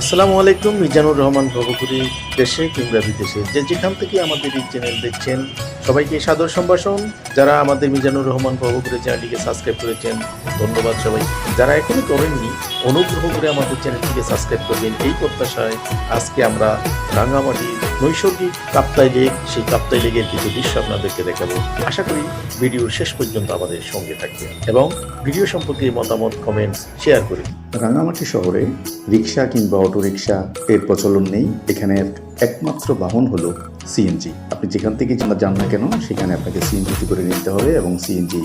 আসসালামু আলাইকুম, মিজানুর রহমান ভবপুরী দেশে কিংবা বিদেশে। যে যেখান থেকে আমাদের এই চ্যানেল দেখছেন, সবাইকে সাদর সম্ভাষণ। যারা আমাদের মিজানুর রহমান ভবপুরী চ্যানেলটিকে সাবস্ক্রাইব করেছেন, ধন্যবাদ সবাই। যারা এখনও করেননি অনুগ্রহ করে আমাদের চ্যানেলটিকে সাবস্ক্রাইব করবেন। এই প্রত্যাশায় আজকে আমরা রাঙামাটির নৈসর্গিক কাপ্তাই লেক, সেই কাপ্তাই লেগের কিছু দৃশ্য আপনাদেরকে দেখাবো। আশা করি ভিডিওর শেষ পর্যন্ত আমাদের সঙ্গে থাকবেন এবং ভিডিও সম্পর্কে মতামত কমেন্টস শেয়ার করে রাঙামাটি শহরে রিক্সা কিংবা অটোরিকশা এর প্রচলন নেই। এখানের একমাত্র বাহন হলো সিএনজি আপনি যেখান থেকে যান না কেন, সেখানে আপনাকে সিএনজিতে করে নিতে হবে এবং সিএনজি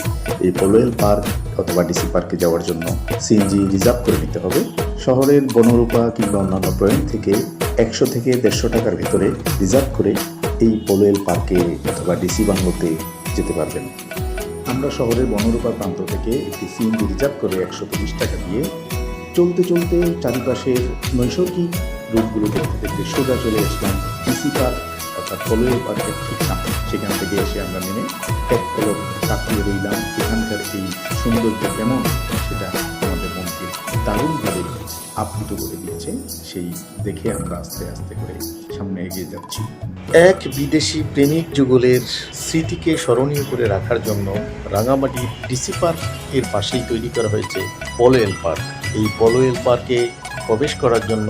এই পলোয়েল পার্ক অথবা ডিসি পার্কে যাওয়ার জন্য সিএনজি রিজার্ভ করে নিতে হবে। শহরের বনরূপা কিংবা অন্যান্য পয়েন্ট থেকে একশো থেকে দেড়শো টাকার ভিতরে রিজার্ভ করে এই পলোয়েল পার্কে অথবা ডিসি বাংলোতে যেতে পারবেন। আমরা শহরের বনরূপা প্রান্ত থেকে একটি সিএনজি রিজার্ভ করে একশো তিরিশ টাকা দিয়ে চলতে চলতে চারিপাশের নৈসর্গিক রূপগুলো দেখতে দেখতে সোজা চলে আসলাম ডিসি পার্ক অর্থাৎ কলোয়ের পার্কের ঠিক সামনে সেখান থেকে এসে আমরা নেমে এক পলক তাকিয়ে রইলাম। এখানকার এই সৌন্দর্য কেমন? সেটা আমাদের মনকে দারুণভাবে আপ্লুত করে দিয়েছে সেই দেখে আমরা আস্তে আস্তে করে সামনে এগিয়ে যাচ্ছি। এক বিদেশি প্রেমিক যুগলের স্মৃতিকে স্মরণীয় করে রাখার জন্য রাঙামাটি ডিসি পার্কের পাশেই তৈরি করা হয়েছে পলোয়েল পার্ক। এই পলোয়েল পার্কে প্রবেশ করার জন্য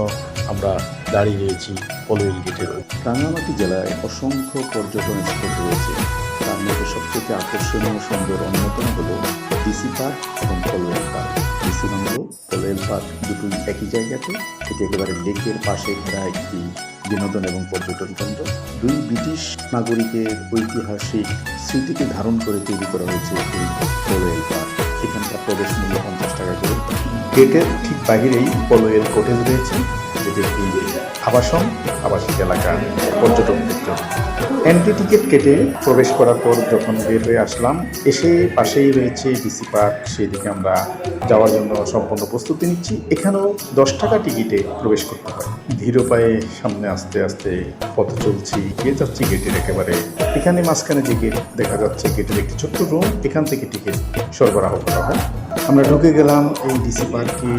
আমরা দাঁড়িয়ে রয়েছি পলোয়েল গেটের। রাঙামাটি জেলায় অসংখ্য পর্যটন স্পট রয়েছে। তার মধ্যে সবথেকে আকর্ষণীয় সুন্দর অন্যতম হল ডিসি পার্ক এবং কলোয়েল পার্ক। ডিসি বাংলো কলোয়েল পার্ক দুটোই একই জায়গাতে। এটি একেবারে লেকের পাশে ঘেরা একটি বিনোদন এবং পর্যটন কেন্দ্র। দুই ব্রিটিশ নাগরিকের ঐতিহাসিক স্মৃতিকে ধারণ করে তৈরি করা হয়েছে এই কলোয়েল পার্ক। এখানকার প্রবেশ মূল্য পঞ্চাশ টাকা করে। গেটের ঠিক বাহিরেই কলোয়েল কোটেজ রয়েছে। যেটি একটি আবাসন, আবাসিক এলাকা পর্যটকদের জন্য এন্ট্রি টিকিট কেটে প্রবেশ করার পর যখন বের হয়ে আসলাম, এসে পাশেই রয়েছে ডিসি পার্ক সেদিকে আমরা যাওয়ার জন্য সম্পূর্ণ প্রস্তুতি নিচ্ছি। এখানেও দশ টাকা টিকিটে প্রবেশ করতে হয়। ধীর পায়ে সামনে আস্তে আস্তে পথ চলছি। গিয়ে যাচ্ছি গেটের একেবারে। এখানে মাঝখানে যে গেট দেখা যাচ্ছে, গেটের একটি ছোট্ট রুম এখান থেকে টিকিট সরবরাহ করা হয়। আমরা ঢুকে গেলাম এই ডিসি পার্কে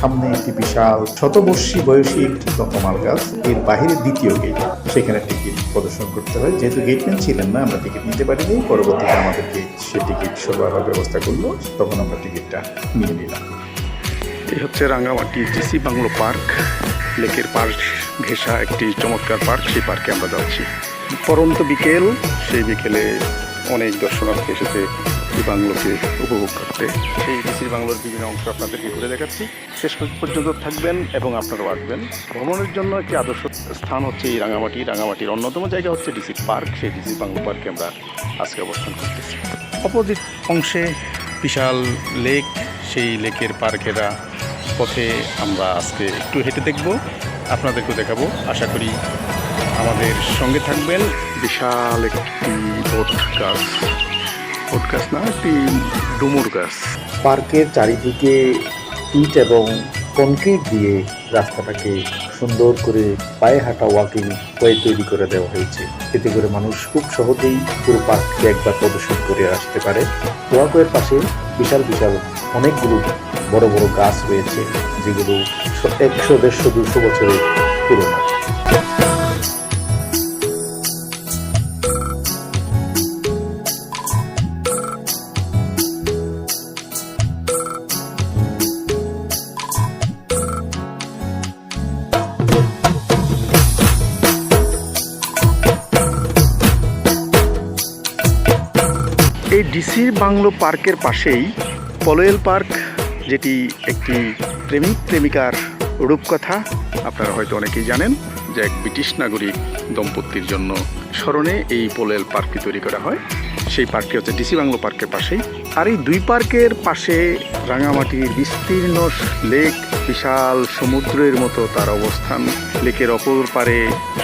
সামনে একটি বিশাল শতবর্ষী বয়সী একটি তকমাল গাছ, এর বাহিরে দ্বিতীয় গেট সেখানে টিকিট প্রদর্শন করতে হয়। যেহেতু গেটম্যান ছিলেন না, আমরা টিকিট নিতে পারিনি। পরবর্তীতে আমাদেরকে সে টিকিট সরবরাহ ব্যবস্থা করল। তখন আমরা টিকিটটা নিয়ে নিলাম। এই হচ্ছে রাঙ্গামাটি ডিসি বাংলো পার্ক। লেকের পার্ক ঘেঁষা একটি চমৎকার পার্ক। সেই পার্কে আমরা যাচ্ছি। পরন্ত বিকেল। সেই বিকেলে অনেক দর্শনার্থী এসেছে। বাংলোকে উপভোগ করতে। সেই ডিসি বাংলোর বিভিন্ন অংশ আপনাদেরকে ঘুরে দেখাচ্ছি। শেষ পর্যন্ত থাকবেন এবং আপনারাও আসবেন। ভ্রমণের জন্য একটি আদর্শ স্থান হচ্ছে এই রাঙামাটি। রাঙামাটির অন্যতম জায়গা হচ্ছে ডিসি পার্ক। সেই ডিসি বাংলো পার্কে আমরা আজকে অবস্থান করতেছি। অপোজিট অংশে বিশাল লেক। সেই লেকের পার্কেরা পথে আমরা আজকে একটু হেঁটে দেখব। আপনাদেরকেও দেখাবো। আশা করি আমাদের সঙ্গে থাকবেন। বিশাল একটি বট গাছ। বট না একটি ডুমুর গাছ? পার্কের চারিদিকে ইট এবং কনক্রিট দিয়ে রাস্তাটাকে সুন্দর করে পায়ে হাঁটা ওয়াকিং ওয়ে তৈরি করে দেওয়া হয়েছে। এতে করে মানুষ খুব সহজেই পুরো পার্ককে একবার প্রদর্শন করে আসতে পারে। ওয়াকওয়ের পাশে বিশাল বিশাল অনেকগুলো বড় বড় গাছ রয়েছে, যেগুলো একশো, দেড়শো, দুশো বছরের পুরনো। ডিসি বাংলো পার্কের পাশেই পলোয়েল পার্ক, যেটি একটি প্রেমিক, প্রেমিকার রূপকথা। আপনারা হয়তো অনেকেই জানেন যে এক ব্রিটিশ নাগরিক দম্পতির জন্য স্মরণে এই পোলেল পার্কটি তৈরি করা হয়। সেই পার্কটি হচ্ছে ডিসি বাংলো পার্কের পাশেই। আর এই দুই পার্কের পাশে রাঙামাটির বিস্তীর্ণ লেক, বিশাল সমুদ্রের মতো তার অবস্থান। লেকের অপর পারে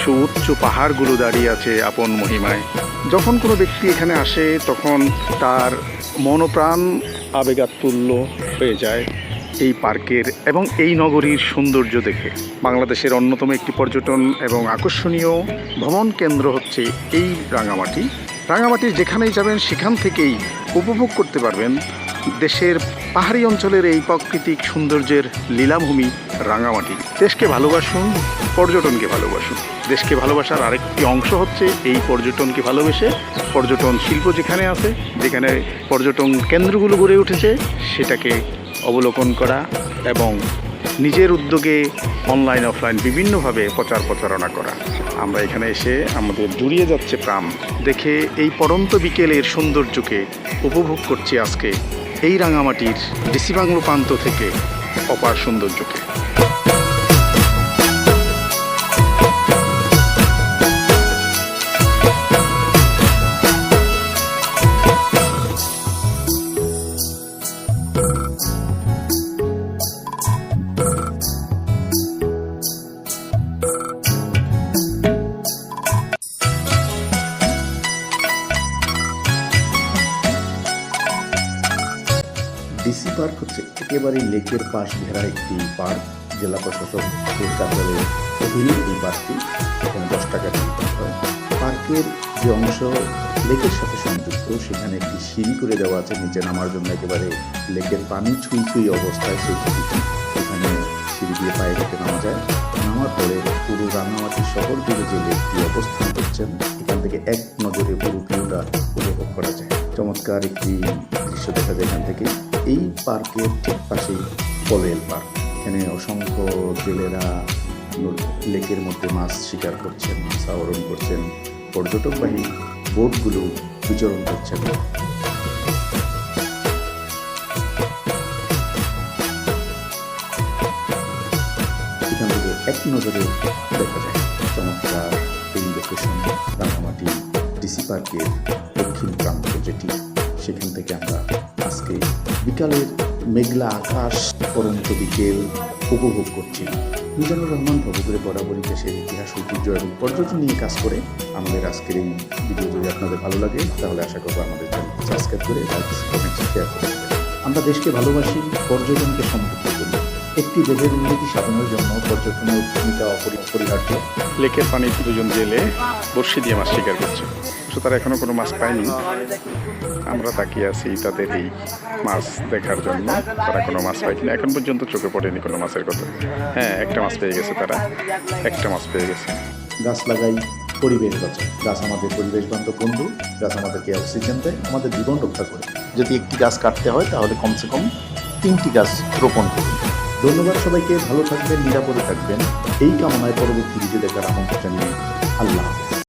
সুউচ্চ পাহাড়গুলো দাঁড়িয়ে আছে আপন মহিমায়। যখন কোনো ব্যক্তি এখানে আসে, তখন তার মনপ্রাণ আবেগাতুল্য হয়ে যায় এই পার্কের এবং এই নগরীর সৌন্দর্য দেখে। বাংলাদেশের অন্যতম একটি পর্যটন এবং আকর্ষণীয় ভ্রমণ কেন্দ্র হচ্ছে এই রাঙামাটি। রাঙামাটির যেখানেই যাবেন, সেখান থেকেই উপভোগ করতে পারবেন দেশের পাহাড়ি অঞ্চলের এই প্রাকৃতিক সৌন্দর্যের লীলাভূমি রাঙামাটি। দেশকে ভালোবাসুন, পর্যটনকে ভালোবাসুন। দেশকে ভালোবাসার আরেকটি অংশ হচ্ছে এই পর্যটনকে ভালোবেসে পর্যটন শিল্প যেখানে আছে, যেখানে পর্যটন কেন্দ্রগুলো গড়ে উঠেছে, সেটাকে অবলোকন করা এবং নিজের উদ্যোগে অনলাইন, অফলাইন বিভিন্নভাবে প্রচার প্রচারণা করা। আমরা এখানে এসে আমাদের জুড়িয়ে যাচ্ছে প্রাণ। দেখে এই পরন্ত বিকেলের সৌন্দর্যকে উপভোগ করছি আজকে এই রাঙামাটির ডিসি বাংলো প্রান্ত থেকে অপার সৌন্দর্যকে। ডিসি পার্ক হচ্ছে একেবারে লেকের পাশ ঘেরা একটি পার্ক। জেলা প্রশাসকের কার্যালয়ের অধীনে এই পার্কটি এখানে দশ টাকা হয়। পার্কের যে অংশ, লেকের সাথে সংযুক্ত, সেখানে একটি সিঁড়ি করে দেওয়া আছে, নিচে নামার জন্য একেবারে লেকের পানি ছুঁই ছুঁই অবস্থায় সেই সিঁড়িটি এখানে সিঁড়ি দিয়ে পায়ে হেঁটে নামা যায়। নামার পরে পুরো রাঙামাটি শহর জুড়ে যে লেকটি অবস্থান করছেন, এখান থেকে এক নজরে পুরো ভিউটা উপভোগ করা যায়। চমৎকার একটি দৃশ্য দেখা যায় এখান থেকে। এই পার্কের ঠিক পাশেই পলেল পার্ক। এখানে অসংখ্য জেলেরা লেকের মধ্যে মাছ শিকার করছেন মাছ আহরণ করছেন। পর্যটকবাহী বোটগুলো বিচরণ করছেন। এখান থেকে এক নজরে দেখা যায় চমৎকার এই লোকেশন রাঙামাটি ডিসি পার্কের দক্ষিণ প্রান্ত যেটি। সেখান থেকে আমরা আজকে বিকালের মেঘলা আকাশ, পরন্ত বিকেল উপভোগ করছি। মিজানুর রহমান ভবগুরে বরাবরই দেশের ইতিহাস, ঐতিহ্য এবং পর্যটন নিয়ে কাজ করে আমাদের আজকের এই ভিডিও যদি আপনাদের ভালো লাগে, তাহলে আশা করব আমাদের চ্যানেল সাবস্ক্রাইব করে লাইক কমেন্ট শেয়ার করে আমরা দেশকে ভালোবাসি, পর্যটনকে সমৃদ্ধ করি। একটি দেশের উন্নতি সাধনের জন্য পর্যটনের ভূমিকা অপরিহার্য। লেকের পানি দুজন জেলে বর্ষি দিয়ে মাছ শিকার করছে। অবশ্য তারা এখনও কোনো মাছ পায়নি। আমরা তাকিয়ে আছি তাদের এই মাছ দেখার জন্য। তারা কোনো মাছ পায় এখন পর্যন্ত চোখে পড়েনি কোনো মাছের কথা। হ্যাঁ একটা মাছ পেয়ে গেছে তারা। একটা মাছ পেয়ে গেছে। গাছ লাগাই পরিবেশ বাঁচাই গাছ আমাদের পরিবেশ বান্ধব বন্ধু। গাছ আমাদেরকে অক্সিজেন দেয়। আমাদের জীবন রক্ষা করে। যদি একটি গাছ কাটতে হয়, তাহলে কমসে কম তিনটি গাছ রোপণ করুন। ধন্যবাদ সবাইকে। ভালো থাকবেন, নিরাপদে থাকবেন। এই কামনায় পরবর্তী ভিডিও দেখার আমন্ত্রণ জানিয়ে আল্লাহ হাফেজ।